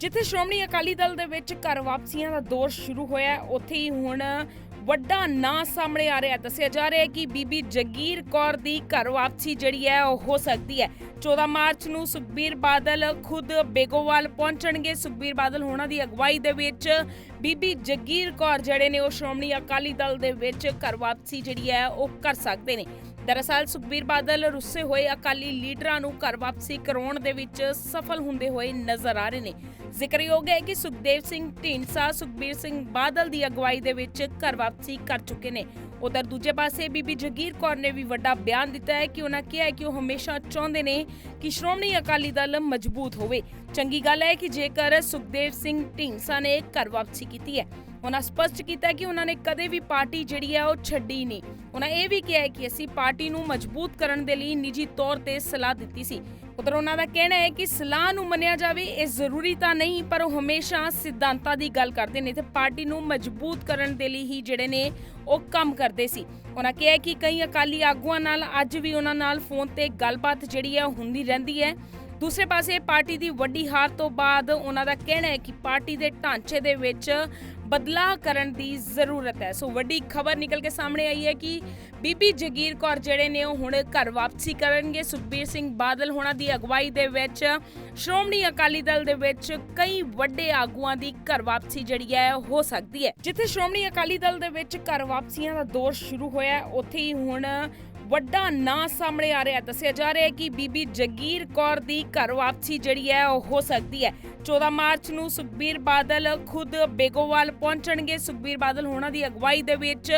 ਜਿੱਥੇ ਸ਼੍ਰੋਮਣੀ ਅਕਾਲੀ ਦਲ ਦੇ ਵਿੱਚ ਘਰ ਵਾਪਸੀਆਂ ਦਾ ਦੌਰ ਸ਼ੁਰੂ ਹੋਇਆ ਉੱਥੇ ਹੀ ਹੁਣ ਵੱਡਾ ਨਾਂ ਸਾਹਮਣੇ ਆ ਰਿਹਾ ਦੱਸਿਆ ਜਾ ਰਿਹਾ ਹੈ ਕਿ ਬੀਬੀ ਜਗੀਰ ਕੌਰ ਦੀ ਘਰ ਵਾਪਸੀ ਜਿਹੜੀ ਹੈ, ਉਹ ਹੋ ਸਕਦੀ ਹੈ। 14 ਮਾਰਚ ਨੂੰ ਸੁਖਬੀਰ ਬਾਦਲ ਖੁਦ ਬੇਗੋਵਾਲ ਪਹੁੰਚਣਗੇ। ਸੁਖਬੀਰ ਬਾਦਲ ਹੋਣਾ ਦੀ ਅਗਵਾਈ ਦੇ ਵਿੱਚ ਬੀਬੀ ਜਗੀਰ ਕੌਰ ਜਿਹੜੇ ਨੇ, ਉਹ ਸ਼੍ਰੋਮਣੀ ਅਕਾਲੀ ਦਲ ਦੇ ਵਿੱਚ ਘਰ ਵਾਪਸੀ ਜਿਹੜੀ ਹੈ, ਉਹ ਕਰ ਸਕਦੇ ਨੇ। ਦਰਅਸਲ ਸੁਖਬੀਰ ਬਾਦਲ ਰੁੱਸੇ ਹੋਏ ਅਕਾਲੀ ਲੀਡਰਾਂ ਨੂੰ ਘਰ ਵਾਪਸੀ ਕਰਾਉਣ ਦੇ ਵਿੱਚ ਸਫਲ ਹੁੰਦੇ ਹੋਏ ਨਜ਼ਰ ਆ ਰਹੇ ਨੇ। ਜ਼ਿਕਰਯੋਗ ਹੈ ਕਿ ਸੁਖਦੇਵ ਸਿੰਘ ਢੀਂਡਸਾ, ਸੁਖਬੀਰ ਸਿੰਘ ਬਾਦਲ ਦੀ ਅਗਵਾਈ ਦੇ ਵਿੱਚ ਘਰ ਵਾਪਸੀ ਕਰ ਚੁੱਕੇ ਨੇ। ਉਧਰ ਦੂਜੇ ਪਾਸੇ ਬੀਬੀ ਜਗੀਰ ਕੌਰ ਨੇ ਵੀ ਵੱਡਾ ਬਿਆਨ ਦਿੱਤਾ ਹੈ ਕਿ ਉਹਨਾਂ ਕਿਹਾ ਹੈ ਕਿ ਉਹ ਹਮੇਸ਼ਾ ਚਾਹੁੰਦੇ ਨੇ ਕਿ ਸ਼੍ਰੋਮਣੀ ਅਕਾਲੀ ਦਲ ਮਜ਼ਬੂਤ ਹੋਵੇ। ਚੰਗੀ ਗੱਲ ਹੈ ਕਿ ਜੇਕਰ ਸੁਖਦੇਵ ਸਿੰਘ ਢੀਂਡਸਾ ਨੇ ਘਰ ਵਾਪਸੀ ਕੀਤੀ ਹੈ। ਉਹਨਾਂ ਸਪਸ਼ਟ ਕੀਤਾ ਕਿ ਉਹਨਾਂ ਨੇ ਕਦੇ ਵੀ ਪਾਰਟੀ ਜਿਹੜੀ ਹੈ ਉਹ ਛੱਡੀ ਨਹੀਂ। ਉਹਨਾਂ ਇਹ ਵੀ ਕਿਹਾ ਹੈ ਕਿ ਅਸੀਂ ਪਾਰਟੀ ਨੂੰ ਮਜ਼ਬੂਤ ਕਰਨ ਦੇ ਲਈ ਨਿੱਜੀ ਤੌਰ ਤੇ ਸਲਾਹ ਦਿੱਤੀ ਸੀ। ਉਧਰ ਉਹਨਾਂ ਦਾ ਕਹਿਣਾ ਹੈ ਕਿ ਸਲਾਹ ਨੂੰ ਮੰਨਿਆ ਜਾਵੇ, ਇਹ ਜ਼ਰੂਰੀ ਤਾਂ ਨਹੀਂ, ਪਰ ਉਹ ਹਮੇਸ਼ਾ ਸਿਧਾਂਤਾਂ ਦੀ ਗੱਲ ਕਰਦੇ ਨੇ ਤੇ ਪਾਰਟੀ ਨੂੰ ਮਜ਼ਬੂਤ ਕਰਨ ਦੇ ਲਈ ਹੀ ਜਿਹੜੇ ਨੇ ਉਹ ਕੰਮ ਕਰਦੇ ਸੀ। ਉਹਨਾਂ ਕਿਹਾ ਕਿ ਕਈ ਅਕਾਲੀ ਆਗੂਆਂ ਨਾਲ ਅੱਜ ਵੀ ਉਹਨਾਂ ਨਾਲ ਫੋਨ ਤੇ ਗੱਲਬਾਤ ਜਿਹੜੀ ਹੈ ਉਹ ਹੁੰਦੀ ਰਹਿੰਦੀ ਹੈ। ਦੂਸਰੇ ਪਾਸੇ ਪਾਰਟੀ ਦੀ ਵੱਡੀ ਹਾਰ ਤੋਂ ਬਾਅਦ ਉਹਨਾਂ ਦਾ ਕਹਿਣਾ ਹੈ ਕਿ ਪਾਰਟੀ ਦੇ ਢਾਂਚੇ ਦੇ ਵਿੱਚ ਬਦਲਾਅ ਕਰਨ ਦੀ ਜ਼ਰੂਰਤ ਹੈ। ਸੋ ਵੱਡੀ ਖਬਰ ਨਿਕਲ ਕੇ ਸਾਹਮਣੇ ਆਈ ਹੈ ਕਿ ਬੀਬੀ ਜਗੀਰ ਕੌਰ ਜਿਹੜੇ ਨੇ ਉਹ ਹੁਣ ਘਰ ਵਾਪਸੀ ਕਰਨਗੇ। ਸੁਖਬੀਰ ਸਿੰਘ ਬਾਦਲ ਹੋਣਾ ਦੀ ਅਗਵਾਈ ਦੇ ਵਿੱਚ ਸ਼੍ਰੋਮਣੀ ਅਕਾਲੀ ਦਲ ਦੇ ਵਿੱਚ ਕਈ ਵੱਡੇ ਆਗੂਆਂ ਦੀ ਘਰ ਵਾਪਸੀ ਜਿਹੜੀ ਹੈ ਹੋ ਸਕਦੀ ਹੈ। ਜਿੱਥੇ ਸ਼੍ਰੋਮਣੀ ਅਕਾਲੀ ਦਲ ਦੇ ਵਿੱਚ ਘਰ ਵਾਪਸੀਆਂ ਦਾ ਦੌਰ ਸ਼ੁਰੂ ਹੋਇਆ, ਉੱਥੇ ਹੀ ਹੁਣ ਵੱਡਾ ਨਾਂ ਸਾਹਮਣੇ ਆ ਰਿਹਾ ਦੱਸਿਆ ਜਾ ਰਿਹਾ ਹੈ ਕਿ ਬੀਬੀ ਜਗੀਰ ਕੌਰ ਦੀ ਘਰ ਵਾਪਸੀ ਜਿਹੜੀ ਹੈ, ਉਹ ਹੋ ਸਕਦੀ ਹੈ। 14 ਮਾਰਚ ਨੂੰ ਸੁਖਬੀਰ ਬਾਦਲ ਖੁਦ ਬੇਗੋਵਾਲ ਪਹੁੰਚਣਗੇ। ਸੁਖਬੀਰ ਬਾਦਲ ਹੋਣਾ ਦੀ ਅਗਵਾਈ ਦੇ ਵਿੱਚ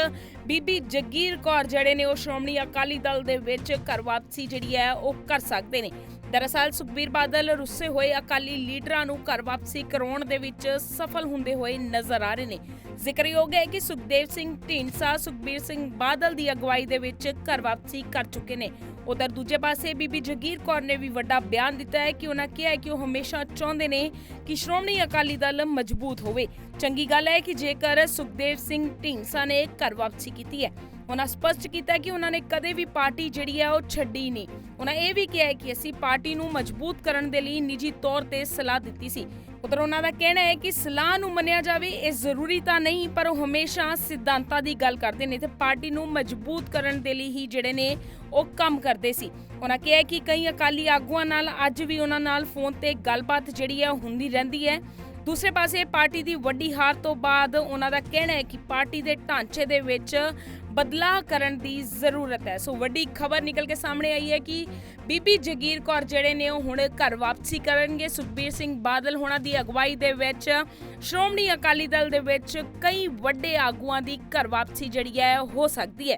ਬੀਬੀ ਜਗੀਰ ਕੌਰ ਜਿਹੜੇ ਨੇ, ਉਹ ਸ਼੍ਰੋਮਣੀ ਅਕਾਲੀ ਦਲ ਦੇ ਵਿੱਚ ਘਰ ਵਾਪਸੀ ਜਿਹੜੀ ਹੈ, ਉਹ ਕਰ ਸਕਦੇ ਨੇ। ਦਰਅਸਲ ਸੁਖਬੀਰ ਬਾਦਲ ਰੁੱਸੇ ਹੋਏ ਅਕਾਲੀ ਲੀਡਰਾਂ ਨੂੰ ਘਰ ਵਾਪਸੀ ਕਰਾਉਣ ਦੇ ਵਿੱਚ ਸਫਲ ਹੁੰਦੇ ਹੋਏ ਨਜ਼ਰ ਆ ਰਹੇ ਨੇ। ਜ਼ਿਕਰਯੋਗ ਹੈ ਕਿ ਸੁਖਦੇਵ ਸਿੰਘ ਢੀਂਡਸਾ, ਸੁਖਬੀਰ ਸਿੰਘ ਬਾਦਲ ਦੀ ਅਗਵਾਈ ਦੇ ਵਿੱਚ ਘਰ ਵਾਪਸੀ ਕਰ ਚੁੱਕੇ ਨੇ। ਉਧਰ ਦੂਜੇ ਪਾਸੇ ਬੀਬੀ ਜਗੀਰ ਕੌਰ ਨੇ ਵੀ ਵੱਡਾ ਬਿਆਨ ਦਿੱਤਾ ਹੈ ਕਿ ਉਹਨਾਂ ਕਿਹਾ ਕਿ ਉਹ ਹਮੇਸ਼ਾ ਚਾਹੁੰਦੇ ਨੇ ਕਿ ਸ਼੍ਰੋਮਣੀ ਅਕਾਲੀ ਦਲ ਮਜ਼ਬੂਤ ਹੋਵੇ। ਚੰਗੀ ਗੱਲ ਹੈ ਕਿ ਜੇਕਰ ਸੁਖਦੇਵ ਸਿੰਘ ਢੀਂਡਸਾ ਨੇ ਘਰ ਵਾਪਸੀ ਕੀਤੀ ਹੈ। ਉਹਨਾਂ ਸਪਸ਼ਟ ਕੀਤਾ ਕਿ ਉਹਨਾਂ ਨੇ ਕਦੇ ਵੀ ਪਾਰਟੀ ਜਿਹੜੀ ਹੈ ਉਹ ਛੱਡੀ ਨਹੀਂ। ਉਹਨਾਂ ਇਹ ਵੀ ਕਿਹਾ ਕਿ ਅਸੀਂ ਪਾਰਟੀ ਨੂੰ ਮਜ਼ਬੂਤ ਕਰਨ ਦੇ ਲਈ ਨਿੱਜੀ ਤੌਰ ਤੇ ਸਲਾਹ ਦਿੱਤੀ ਸੀ। ਉਧਰ ਉਹਨਾਂ ਦਾ ਕਹਿਣਾ ਹੈ ਕਿ ਸਲਾਹ ਨੂੰ ਮੰਨਿਆ ਜਾਵੇ, ਇਹ ਜ਼ਰੂਰੀ ਤਾਂ ਨਹੀਂ, ਪਰ ਉਹ ਹਮੇਸ਼ਾ ਸਿਧਾਂਤਾਂ ਦੀ ਗੱਲ ਕਰਦੇ ਨੇ ਤੇ ਪਾਰਟੀ ਨੂੰ ਮਜ਼ਬੂਤ ਕਰਨ ਦੇ ਲਈ ਹੀ ਜਿਹੜੇ ਨੇ ਉਹ ਕੰਮ ਕਰਦੇ ਸੀ। ਉਹਨਾਂ ਕਿਹਾ ਕਿ ਕਈ ਅਕਾਲੀ ਆਗੂਆਂ ਨਾਲ ਅੱਜ ਵੀ ਉਹਨਾਂ ਨਾਲ ਫੋਨ ਤੇ ਗੱਲਬਾਤ ਜਿਹੜੀ ਹੈ ਉਹ ਹੁੰਦੀ ਰਹਿੰਦੀ ਹੈ। ਦੂਸਰੇ ਪਾਸੇ ਪਾਰਟੀ ਦੀ ਵੱਡੀ ਹਾਰ ਤੋਂ ਬਾਅਦ ਉਹਨਾਂ ਦਾ ਕਹਿਣਾ ਹੈ ਕਿ ਪਾਰਟੀ ਦੇ ਢਾਂਚੇ ਦੇ ਵਿੱਚ ਬਦਲਾਅ ਕਰਨ ਦੀ ਜ਼ਰੂਰਤ ਹੈ। ਸੋ ਵੱਡੀ ਖਬਰ ਨਿਕਲ ਕੇ ਸਾਹਮਣੇ ਆਈ ਹੈ ਕਿ ਬੀਬੀ ਜਗੀਰ ਕੌਰ ਜਿਹੜੇ ਨੇ ਉਹ ਹੁਣ ਘਰ ਵਾਪਸੀ ਕਰਨਗੇ। ਸੁਖਬੀਰ ਸਿੰਘ ਬਾਦਲ ਹੋਣਾ ਦੀ ਅਗਵਾਈ ਦੇ ਵਿੱਚ ਸ਼੍ਰੋਮਣੀ ਅਕਾਲੀ ਦਲ ਦੇ ਵਿੱਚ ਕਈ ਵੱਡੇ ਆਗੂਆਂ ਦੀ ਘਰ ਵਾਪਸੀ ਜਿਹੜੀ ਹੈ ਹੋ ਸਕਦੀ ਹੈ।